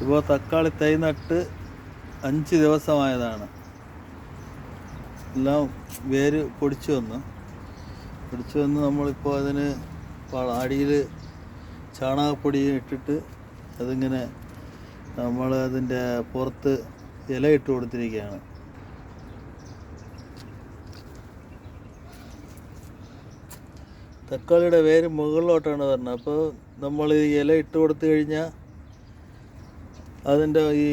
ഇപ്പോൾ തക്കാളി തൈ നട്ട് അഞ്ച് ദിവസമായതാണ്. എല്ലാം വേര് പൊടിച്ചു വന്നു. പൊടിച്ചു വന്ന് നമ്മളിപ്പോൾ അതിന് അടിയിൽ ചാണകപ്പൊടി ഇട്ടിട്ട് അതിങ്ങനെ നമ്മൾ അതിന്റെ പുറത്ത് ഇല ഇട്ട് കൊടുത്തിരിക്കുകയാണ്. തക്കാളിയുടെ വേര് മുകളിലോട്ടാണ് വരുന്നത് അപ്പോൾ നമ്മൾ ഇല ഇട്ട് കൊടുത്തു കഴിഞ്ഞാൽ അതിന്റെ ഈ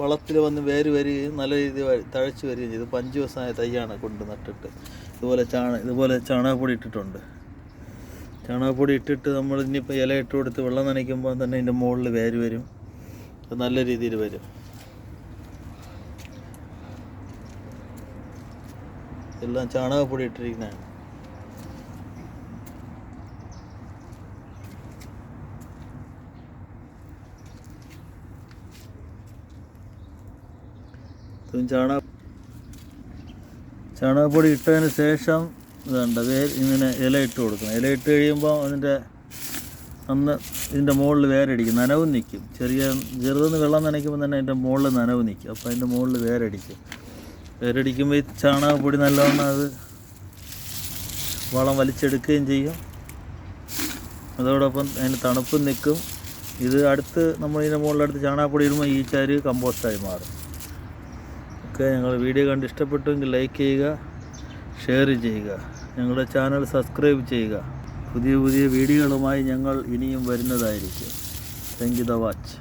വളത്തിൽ വന്ന് വേര് വരികയും നല്ല രീതിയിൽ തഴച്ച് വരികയും ചെയ്തു. അപ്പം അഞ്ച് ദിവസമായ തൈയാണ് കൊണ്ട് നട്ടിട്ട്. ഇതുപോലെ ചാണ ഇതുപോലെ ചാണകപ്പൊടി ഇട്ടിട്ടുണ്ട്. ചാണകപ്പൊടി ഇട്ടിട്ട് നമ്മൾ ഇനിയിപ്പോൾ ഇല ഇട്ട് കൊടുത്ത് വെള്ളം നനയ്ക്കുമ്പോൾ തന്നെ ഇതിന്റെ മുകളിൽ വേര് വരും. അത് നല്ല രീതിയിൽ വരും. എല്ലാം ചാണകപ്പൊടി ഇട്ടിരിക്കുന്നതാണ്. ചാണക ചാണകപ്പൊടി ഇട്ടതിന് ശേഷം ഇതുണ്ട്. വേ ഇങ്ങനെ ഇല ഇട്ട് കൊടുക്കണം. ഇല ഇട്ട് കഴിയുമ്പോൾ അതിന്റെ അന്ന് ഇതിന്റെ മുകളിൽ വേരടിക്കും. നനവും നിൽക്കും ചെറിയ ചെറുതെന്ന് വെള്ളം നനയ്ക്കുമ്പോൾ തന്നെ അതിന്റെ മുകളിൽ നനവ് നിൽക്കും അപ്പോൾ അതിന്റെ മുകളിൽ വേരടിക്കും. വേരടിക്കുമ്പോൾ ഈ ചാണകപ്പൊടി നല്ലവണ്ണം അത് വളം വലിച്ചെടുക്കുകയും ചെയ്യും. അതോടൊപ്പം അതിന് തണുപ്പും നിൽക്കും ഇത് അടുത്ത് നമ്മൾ ഇതിന്റെ മുകളിലടുത്ത് ചാണകപ്പൊടി ഇടുമ്പോൾ ഈ ചാര് കമ്പോസ്റ്റായി മാറും. ഒക്കെ ഞങ്ങൾ വീഡിയോ കണ്ട് ഇഷ്ടപ്പെട്ടുവെങ്കിൽ ലൈക്ക് ചെയ്യുക ഷെയർ ചെയ്യുക ഞങ്ങളുടെ ചാനൽ സബ്സ്ക്രൈബ് ചെയ്യുക. പുതിയ പുതിയ വീഡിയോകളുമായി ഞങ്ങൾ ഇനിയും വരുന്നതായിരിക്കും. Thank you the watch